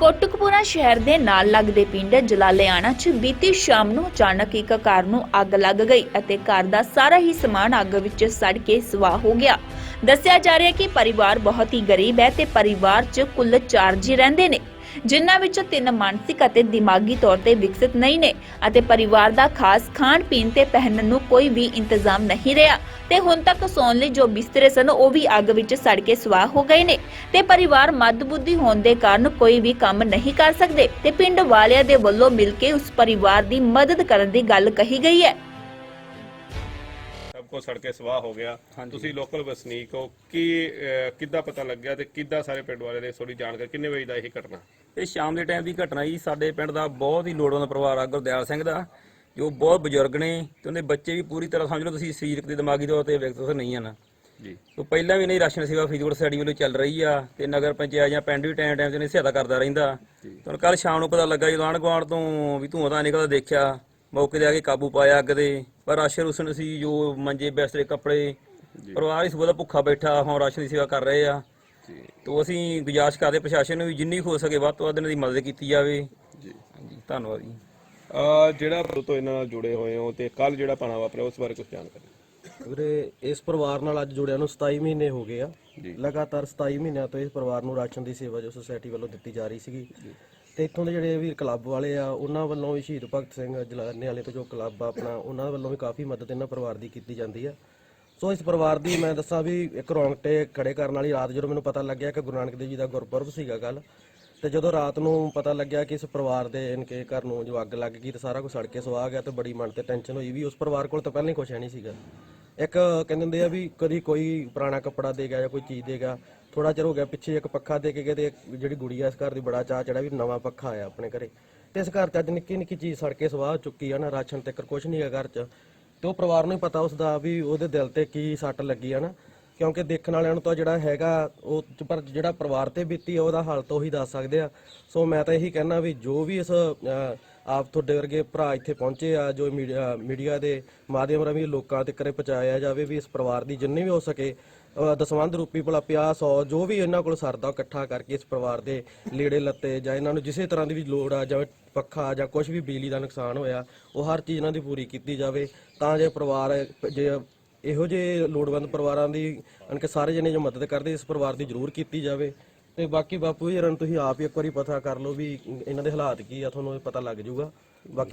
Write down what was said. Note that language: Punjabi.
ਕੋਟਕਪੂਰਾ ਸ਼ਹਿਰ ਦੇ ਨਾਲ ਲੱਗਦੇ ਪਿੰਡ ਜਲਾਲਿਆਣਾ 'ਚ ਬੀਤੀ ਸ਼ਾਮ ਨੂੰ ਅਚਾਨਕ ਇੱਕ ਕਾਰ ਨੂੰ ਅੱਗ ਲੱਗ ਗਈ ਅਤੇ ਕਾਰ ਦਾ ਸਾਰਾ ਹੀ ਸਮਾਨ ਅੱਗ ਵਿੱਚ ਸੜ ਕੇ ਸਵਾਹ ਹੋ ਗਿਆ। ਦੱਸਿਆ ਜਾ ਰਿਹਾ ਕਿ ਪਰਿਵਾਰ ਬਹੁਤ ਹੀ ਗਰੀਬ ਹੈ ਤੇ ਪਰਿਵਾਰ 'ਚ ਕੁੱਲ 4 ਜੀ ਰਹਿੰਦੇ ਨੇ। ਜਿਨ੍ਹਾਂ ਵਿੱਚੋਂ ਤਿੰਨ ਮਾਨਸਿਕ ਅਤੇ ਦਿਮਾਗੀ ਤੌਰ ਤੇ ਵਿਕਸਿਤ ਨਹੀਂ ਨੇ ਅਤੇ ਪਰਿਵਾਰ ਦਾ ਖਾਸ ਖਾਣ ਪੀਣ ਤੇ ਪਹਿਨਣ ਨੂੰ ਕੋਈ ਵੀ ਇੰਤਜ਼ਾਮ ਨਹੀਂ ਰਿਹਾ। ਤੇ ਹੁਣ ਤੱਕ ਸੌਣ ਲਈ ਜੋ ਬਿਸਤਰੇ ਸਨ, ਉਹ ਵੀ ਅੱਗ ਵਿੱਚ ਸੜ ਕੇ ਸਵਾਹ ਹੋ ਗਏ ਨੇ। ਤੇ ਪਰਿਵਾਰ ਮੱਦਬੁੱਧੀ ਹੋਣ ਦੇ ਕਾਰਨ ਕੋਈ ਵੀ ਕੰਮ ਨਹੀਂ ਕਰ ਸਕਦੇ। ਤੇ ਪਿੰਡ ਵਾਲਿਆਂ ਦੇ ਵੱਲੋਂ ਮਿਲ ਕੇ ਉਸ ਪਰਿਵਾਰ ਦੀ ਮਦਦ ਕਰਨ ਦੀ ਗੱਲ ਕਹੀ ਗਈ ਹੈ। ਕੇ ਸਵਾਹ ਹੋ ਗਿਆ। ਤੁਸੀਂ ਲੋਕਲ ਵਸਨੀਕ ਹੋ। ਕੀ ਕਿੱਦਾਂ ਪਤਾ ਲੱਗਿਆ ਤੇ ਕਿੱਦਾਂ ਸਾਰੇ ਪਿੰਡ ਵਾਲੇ ਨੇ ਥੋੜੀ ਜਾਣਕਾਰੀ ਕਿੰਨੇ ਵਜੇ ਦਾ ਇਹ ਘਟਨਾ? ਇਹ ਸ਼ਾਮ ਦੇ ਟਾਈਮ ਦੀ ਘਟਨਾ ਜੀ। ਸਾਡੇ ਪਿੰਡ ਦਾ ਬਹੁਤ ਹੀ ਲੋੜਵੰਦ ਪਰਿਵਾਰ ਆ ਗੁਰਦਿਆਲ ਸਿੰਘ ਦਾ। ਜੋ ਬਹੁਤ ਬਜ਼ੁਰਗ ਨੇ ਤੇ ਉਹਦੇ ਬੱਚੇ ਵੀ ਪੂਰੀ ਤਰ੍ਹਾਂ ਸਮਝ ਲਓ ਤੁਸੀਂ ਸਰੀਰਕ ਤੇ ਦਿਮਾਗੀ ਤੌਰ ਤੇ ਵਿਕਸਿਤ ਨਹੀਂ ਹਨ। ਜੀ। ਤੋਂ ਪਹਿਲਾਂ ਵੀ ਨਹੀਂ ਰਾਸ਼ਨ ਸੇਵਾ ਫਰੀਦਕੋਟ ਸਾਡੀ ਵੱਲੋਂ ਚੱਲ ਰਹੀ ਆ ਤੇ ਨਗਰ ਪੰਚਾਇਤ ਜਾਂ ਪਿੰਡ ਵੀ ਟਾਈਮ ਟਾਈਮ ਤੇ ਨੇ ਸਹਾਇਤਾ ਕਰਦਾ ਰਹਿੰਦਾ। ਤੇ ਕੱਲ ਸ਼ਾਮ ਨੂੰ ਪਤਾ ਲੱਗਾ ਜਦੋਂ ਆਂਢ ਗੁਆਂਢ ਤੋਂ ਵੀ ਧੂਆਂ ਤਾਂ ਨਿਕਲਦਾ ਦੇਖਿਆ। ਮੌਕੇ ਤੇ ਆ ਕੇ ਕਾਬੂ ਪਾਇਆ ਅੱਗ ਦੇ। ਪਰ ਰਾਸ਼ਨ ਰੁਸ਼ਨ ਸੀ ਜੋ ਮੰਜੇ ਬਿਸਤਰੇ ਕੱਪੜੇ ਪਰਿਵਾਰ ਇਸ ਦਾ ਭੁੱਖਾ ਬੈਠਾ ਹੁਣ ਰਾਸ਼ਨ ਦੀ ਸੇਵਾ ਕਰ ਰਹੇ ਆ। ਜੀ। ਤੋ ਅਸੀਂ ਗੁਜਾਰਿਸ਼ ਕਰਦੇ ਪ੍ਰਸ਼ਾਸਨ ਨੂੰ ਵੀ ਜਿੰਨੀ ਹੋ ਸਕੇ ਵੱਧ ਤੋਂ ਵੱਧ ਇਹਨਾਂ ਦੀ ਮਦਦ ਕੀਤੀ ਜਾਵੇ। ਜੀ। ਹਾਂਜੀ ਧੰਨਵਾਦ ਜੀ। ਅਹ, ਜਿਹੜਾ ਤੋਂ ਇਹਨਾਂ ਨਾਲ ਜੁੜੇ ਹੋਏ ਹੋ ਤੇ ਕੱਲ ਜਿਹੜਾ ਪਾਣਾ ਵਾਪਰਿਆ ਉਸ ਬਾਰੇ ਕੁਝ ਜਾਣਕਾਰੀ ਵੀਰੇ ਇਸ ਪਰਿਵਾਰ ਨਾਲ ਅੱਜ ਜੁੜਿਆ ਨੂੰ 27 ਮਹੀਨੇ ਹੋ ਗਏ ਆ। ਜੀ। ਲਗਾਤਾਰ 27 ਮਹੀਨਿਆਂ ਤੋਂ ਇਸ ਪਰਿਵਾਰ ਨੂੰ ਰਾਸ਼ਨ ਦੀ ਸੇਵਾ ਜੋ ਸੁਸਾਇਟੀ ਵੱਲੋਂ ਦਿੱਤੀ ਜਾ ਰਹੀ ਸੀਗੀ। ਤੇ ਇੱਥੋਂ ਦੇ ਜਿਹੜੇ ਵੀਰ ਕਲੱਬ ਵਾਲੇ ਆ, ਉਹਨਾਂ ਵੱਲੋਂ ਵੀ ਸ਼ਹੀਦ ਭਗਤ ਸਿੰਘ ਜਲਾਨੇ ਵਾਲੇ ਤੋਂ ਜੋ ਕਲੱਬ ਆ ਆਪਣਾ, ਉਹਨਾਂ ਵੱਲੋਂ ਵੀ ਕਾਫੀ ਮਦਦ ਇਹਨਾਂ ਪਰਿਵਾਰ ਦੀ ਕੀਤੀ ਜਾਂਦੀ ਆ। ਸੋ ਇਸ ਪਰਿਵਾਰ ਦੀ ਮੈਂ ਦੱਸਾਂ ਵੀ ਇੱਕ ਰੌਂਗਟੇ ਖੜੇ ਕਰਨ ਵਾਲੀ ਰਾਤ ਜਦੋਂ ਮੈਨੂੰ ਪਤਾ ਲੱਗਿਆ ਕਿ ਗੁਰੂ ਨਾਨਕ ਦੇਵ ਜੀ ਦਾ ਗੁਰਪੁਰਬ ਸੀਗਾ ਕੱਲ ਤੇ ਜਦੋਂ ਰਾਤ ਨੂੰ ਪਤਾ ਲੱਗਿਆ ਕਿ ਇਸ ਪਰਿਵਾਰ ਦੇ ਇਨਕੇ ਘਰ ਨੂੰ ਜੋ ਅੱਗ ਲੱਗ ਗਈ ਤੇ ਸਾਰਾ ਕੁਝ ਸੜ ਕੇ ਸੁਆਹ ਗਿਆ ਤੇ ਬੜੀ ਮਨ ਤੇ ਟੈਨਸ਼ਨ ਹੋਈ ਵੀ ਉਸ ਪਰਿਵਾਰ ਕੋਲ ਤਾਂ ਪਹਿਲਾਂ ਹੀ ਕੁਝ ਹੈ ਨਹੀਂ ਸੀਗਾ। ਇੱਕ ਕਹਿੰਦੇ ਹੁੰਦੇ ਆ ਵੀ ਕਦੀ ਕੋਈ ਪੁਰਾਣਾ ਕੱਪੜਾ ਦੇ ਗਿਆ ਜਾਂ ਕੋਈ ਚੀਜ਼ ਦੇਗਾ ਥੋੜਾ ਚਿਰ ਹੋ ਗਿਆ ਪਿੱਛੇ ਇੱਕ ਪੱਖਾ ਦੇ ਕੇ ਗਏ ਤੇ ਇੱਕ ਜਿਹੜੀ ਗੁੜੀਆ ਇਸ ਘਰ ਦੀ ਬੜਾ ਚਾਅ ਚੜਾ ਵੀ ਨਵਾਂ ਪੱਖਾ ਆਇਆ ਆਪਣੇ ਘਰੇ। ਤੇ ਇਸ ਘਰ ਚ ਅੱਜ ਨਿੱਕੀ ਨਿੱਕੀ ਚੀਜ਼ ਸੜ ਕੇ ਸਵਾਹ ਚੁੱਕੀ ਆ ਨਾ, ਰਾਸ਼ਨ ਤੱਕ ਕੁਝ ਨਹੀਂ ਹੈ ਘਰ ਚ। ਤੇ ਉਹ ਪਰਿਵਾਰ ਨੂੰ ਹੀ ਪਤਾ ਉਸ ਦਾ ਵੀ ਉਹਦੇ ਦਿਲ ਤੇ ਕੀ ਸੱਟ ਲੱਗੀ ਆ ਨਾ। ਕਿਉਂਕਿ ਦੇਖਣ ਵਾਲਿਆਂ ਨੂੰ ਤਾਂ ਜਿਹੜਾ ਹੈਗਾ ਉਹ ਚ- ਪਰ ਜਿਹੜਾ ਪਰਿਵਾਰ ਤੇ ਬੀਤੀ ਆ ਉਹਦਾ ਹਾਲ ਤਾਂ ਉਹੀ ਦੱਸ ਸਕਦੇ ਆ। ਸੋ ਮੈਂ ਤਾਂ ਇਹੀ ਕਹਿਣਾ ਵੀ ਜੋ ਵੀ ਇਸ ਅਹ, ਆਪ ਤੁਹਾਡੇ ਵਰਗੇ ਭਰਾ ਇੱਥੇ ਪਹੁੰਚੇ ਆ ਜੋ ਮੀਡੀਆ ਮੀਡੀਆ ਦੇ ਮਾਧਿਅਮ ਰਾਹੀਂ ਲੋਕਾਂ ਤੱਕ ਪਹੁੰਚਾਇਆ ਜਾਵੇ ਵੀ ਇਸ ਪਰਿਵਾਰ ਦੀ ਜਿੰਨੀ ਵੀ ਹੋ ਸਕੇ ਅਹ, ਦਸਵੰਧ ਰੂਪੀ ਭਲਾ ਪੰਜਾਹ ਸੌ ਜੋ ਵੀ ਇਹਨਾਂ ਕੋਲ ਸਰਦਾ ਉਹ ਇਕੱਠਾ ਕਰਕੇ ਇਸ ਪਰਿਵਾਰ ਦੇ ਲੀੜੇ ਲੱਤੇ ਜਾਂ ਇਹਨਾਂ ਨੂੰ ਜਿਸੇ ਤਰ੍ਹਾਂ ਦੀ ਵੀ ਲੋੜ ਆ ਜਾਂ ਪੱਖਾ ਜਾਂ ਕੁਝ ਵੀ ਬਿਜਲੀ ਦਾ ਨੁਕਸਾਨ ਹੋਇਆ ਉਹ ਹਰ ਚੀਜ਼ ਇਹਨਾਂ ਦੀ ਪੂਰੀ ਕੀਤੀ ਜਾਵੇ। ਤਾਂ ਜੇ ਪਰਿਵਾਰ ਜੇ ਇਹੋ ਜਿਹੇ ਲੋੜਵੰਦ ਪਰਿਵਾਰਾਂ ਦੀ ਅਨਕੇ ਸਾਰੇ ਜਣੇ ਜੋ ਮਦਦ ਕਰਦੇ ਇਸ ਪਰਿਵਾਰ ਦੀ ਜ਼ਰੂਰ ਕੀਤੀ ਜਾਵੇ। ਤੇ ਬਾਕੀ ਬਾਪੂ ਜੀ ਨੂੰ ਤੁਸੀਂ ਆਪ ਹੀ ਇੱਕ ਵਾਰੀ ਪਤਾ ਕਰ ਲਓ ਵੀ ਇਹਨਾਂ ਦੇ ਹਾਲਾਤ ਕੀ ਆ, ਤੁਹਾਨੂੰ ਇਹ ਪਤਾ ਲੱਗ ਜਾਊਗਾ। ਬਾਕੀ